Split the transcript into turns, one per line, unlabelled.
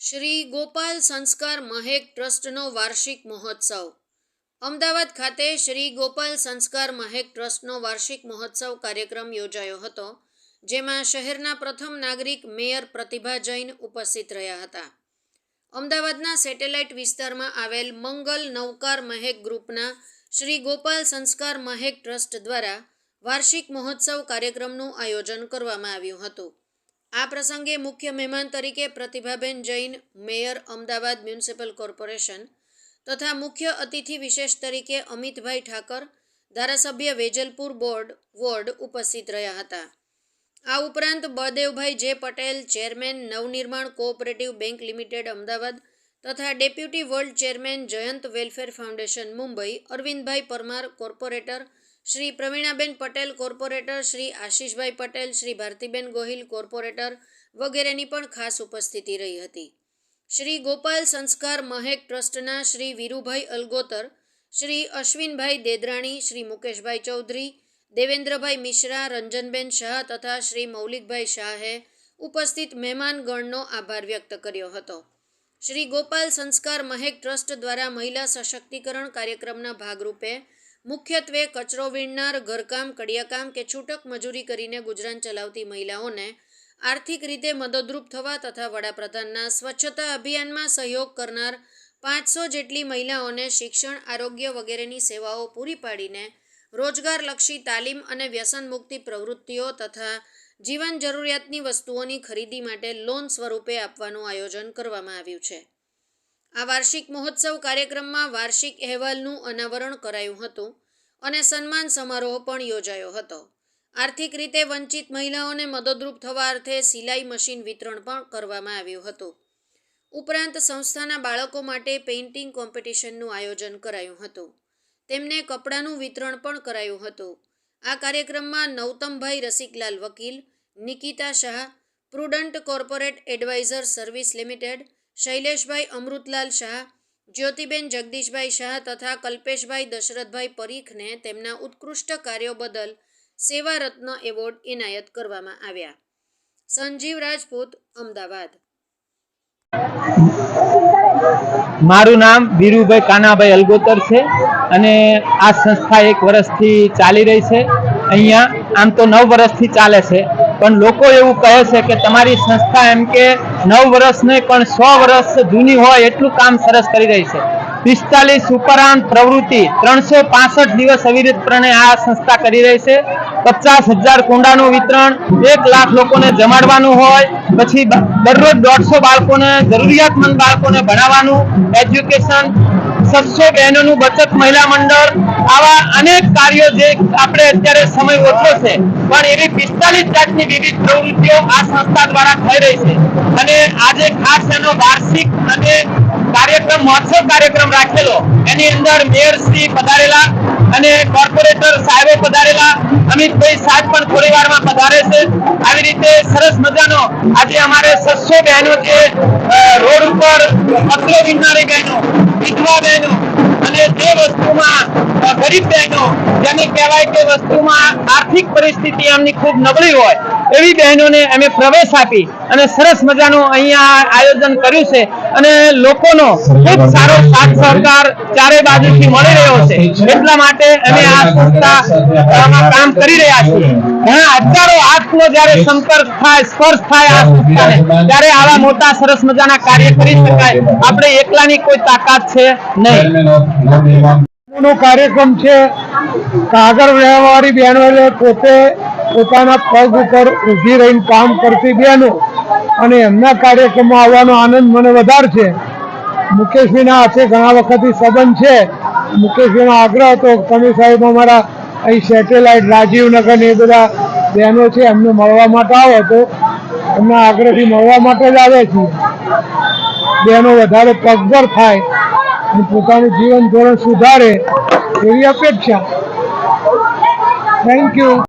શ્રી ગોપાલ સંસ્કાર મહેક ટ્રસ્ટનો વાર્ષિક મહોત્સવ. અમદાવાદ ખાતે શ્રી ગોપાલ સંસ્કાર મહેક ટ્રસ્ટનો વાર્ષિક મહોત્સવ કાર્યક્રમ યોજાયો હતો, જેમાં શહેરના પ્રથમ નાગરિક મેયર પ્રતિભા જૈન ઉપસ્થિત રહ્યા હતા. અમદાવાદના સેટેલાઇટ વિસ્તારમાં આવેલ મંગલ નવકાર મહેક ગ્રુપના શ્રી ગોપાલ સંસ્કાર મહેક ટ્રસ્ટ દ્વારા વાર્ષિક મહોત્સવ કાર્યક્રમનું આયોજન કરવામાં આવ્યું હતું. આ પ્રસંગે મુખ્ય મહેમાન તરીકે Pratibhaben Jain, mayor Ahmedabad municipal corporation તથા મુખ્ય અતિથિ વિશેષ તરીકે અમિતભાઈ ઠાકર, ધારાસભ્ય વેજલપુર બોર્ડ, વોર્ડ ઉપસ્થિત રહ્યા હતા. આ ઉપરાંત Baldevbhai J Patel, chairman Navnirman cooperative bank limited Ahmedabad તથા deputy world chairman Jayant welfare foundation Mumbai, Arvindbhai Parmar corporator Shri Pravinaben Patel corporator, Shri Ashishbhai Patel, Shri Bhartiben Gohil corporator વગેરેની પણ ખાસ ઉપસ્થિતિ રહી હતી. શ્રી ગોપાલ સંસ્કાર મહેક ટ્રસ્ટના શ્રી વીરુભાઈ અલગોતર, શ્રી અશ્વિનભાઈ દેદરાણી, શ્રી મુકેશભાઈ ચૌધરી, દેવેન્દ્રભાઈ મિશ્રા, રંજનબેન શાહ તથા શ્રી મૌલિકભાઈ શાહે ઉપસ્થિત મહેમાનગણનો આભાર વ્યક્ત કર્યો હતો. શ્રી ગોપાલ સંસ્કાર મહેક ટ્રસ્ટ દ્વારા મહિલા સશક્તિકરણ કાર્યક્રમના ભાગરૂપે મુખ્યત્વે કચરો વીણનાર, ઘરકામ, કડિયાકામ કે છૂટક મજૂરી કરીને ગુજરાન ચલાવતી મહિલાઓને આર્થિક રીતે મદદરૂપ થવા તથા વડાપ્રધાનના સ્વચ્છતા અભિયાનમાં સહયોગ કરનાર પાંચસો જેટલી મહિલાઓને શિક્ષણ, આરોગ્ય વગેરેની સેવાઓ પૂરી પાડીને રોજગારલક્ષી તાલીમ અને વ્યસન મુક્તિ પ્રવૃત્તિઓ તથા જીવન જરૂરિયાતની વસ્તુઓની ખરીદી માટે લોન સ્વરૂપે આપવાનું આયોજન કરવામાં આવ્યું છે. આ વાર્ષિક મહોત્સવ કાર્યક્રમમાં વાર્ષિક અહેવાલનું અનાવરણ કરાયું હતું અને સન્માન સમારોહ પણ યોજાયો હતો. આર્થિક રીતે વંચિત મહિલાઓને મદદરૂપ થવા અર્થે સિલાઈ મશીન વિતરણ પણ કરવામાં આવ્યું હતું. ઉપરાંત સંસ્થાના બાળકો માટે પેઇન્ટિંગ કોમ્પિટિશનનું આયોજન કરાયું હતું. તેમને કપડાનું વિતરણ પણ કરાયું હતું. આ કાર્યક્રમમાં Nautambhai Rasiklal Vakil, Nikita Shah, prudent corporate advisor service limited Shaileshbhai Amrutlal Shah, Jyotiben Jagdishbhai Shah તથા કલ્પેશભાઈ દશરથભાઈ પરીખને તેમના ઉત્કૃષ્ટ કાર્યો બદલ સેવા રત્ન એવોર્ડ એનાયત કરવામાં આવ્યા. સંજીવ રાજપૂત, અમદાવાદ.
મારું નામ વીરુભાઈ કાનાભાઈ અલગોતર છે અને આ સંસ્થા એક વર્ષથી ચાલી રહી છે. અહીંયા આમ તો નવ વર્ષથી ચાલે છે. પણ લોકો એવું કહે છે કે તમારી સંસ્થા એમ કે નવ વર્ષ નહીં પણ સો વર્ષ જૂની હોય એટલું કામ સરસ કરી રહી છે. પિસ્તાલીસ ઉપરાંત પ્રવૃત્તિ, ત્રણસો પાસઠ દિવસ અવિરતપણે આ સંસ્થા કરી રહી છે. પચાસ હજાર કુંડાનું વિતરણ, એક લાખ લોકોને જમાડવાનું હોય, પછી દરરોજ દોઢસો બાળકોને, જરૂરિયાતમંદ બાળકોને ભણાવવાનું, એજ્યુકેશન સત્સો બહેનોનું બચત મહિલા મંડળ, આવા અનેક કાર્યો જે આપણે અત્યારે સમય ઓછો છે, પણ એવી પિસ્તાલીસ જાતની વિવિધ પ્રવૃત્તિઓ આ સંસ્થા દ્વારા થઈ રહી છે. અને આજે ખાસ એનો વાર્ષિક અને કાર્યક્રમ, મહોત્સવ કાર્યક્રમ રાખેલો. એની અંદર મેયર શ્રી પધારેલા અને કોર્પોરેટર સાહેબો પધારેલા અમિતભાઈ સાહેબ પણ થોડી વારમાં પધારે છે. આવી રીતે સરસ મજાનો આજે અમારે સસ્સો બહેનો જે રોડ ઉપર પત્રો વિનનારી બહેનો, વિધવા બહેનો અને જે વસ્તુમાં ગરીબ બહેનો, જેને કહેવાય કે વસ્તુમાં આર્થિક પરિસ્થિતિ એમની ખૂબ નબળી હોય એવી બહેનોને અમે પ્રવેશ આપી અને સરસ મજાનું અહીંયા આયોજન કર્યું છે અને લોકોનો ખૂબ સારો સાથ સહકાર ચારે બાજુથી મળી રહ્યો છે. એટલા માટે અમે આ સંસ્થામાં કામ કરી રહ્યા છીએ. ઘણા હજારો હાથનો જ્યારે સંપર્ક થાય સ્પર્શ થાય આ સંસ્થાને ત્યારે આવા મોટા સરસ મજાના કાર્ય કરી શકાય. આપણે એકલાની કોઈ તાકાત છે નહીં.
નો કાર્યક્રમ છે. કાગળ વ્યવહારી બહેનો એટલે પોતે પોતાના પગ ઉપર ઊભી રહીને કામ કરતી બહેનો અને એમના કાર્યક્રમમાં આવવાનો આનંદ મને વધારે છે. મુકેશભાઈના હાથે ઘણા વખતથી સંબંધ છે. મુકેશભાઈનો આગ્રહ હતો, તમે સાહેબ અમારા અહીં સેટેલાઇટ રાજીવનગર ને એ બધા બહેનો છે, એમને મળવા માટે આવો તો. એમના આગ્રહથી મળવા માટે જ આવે છે. બહેનો વધારે પગભર થાય અને પોતાનું જીવન ધોરણ સુધારે એવી અપેક્ષા. Thank you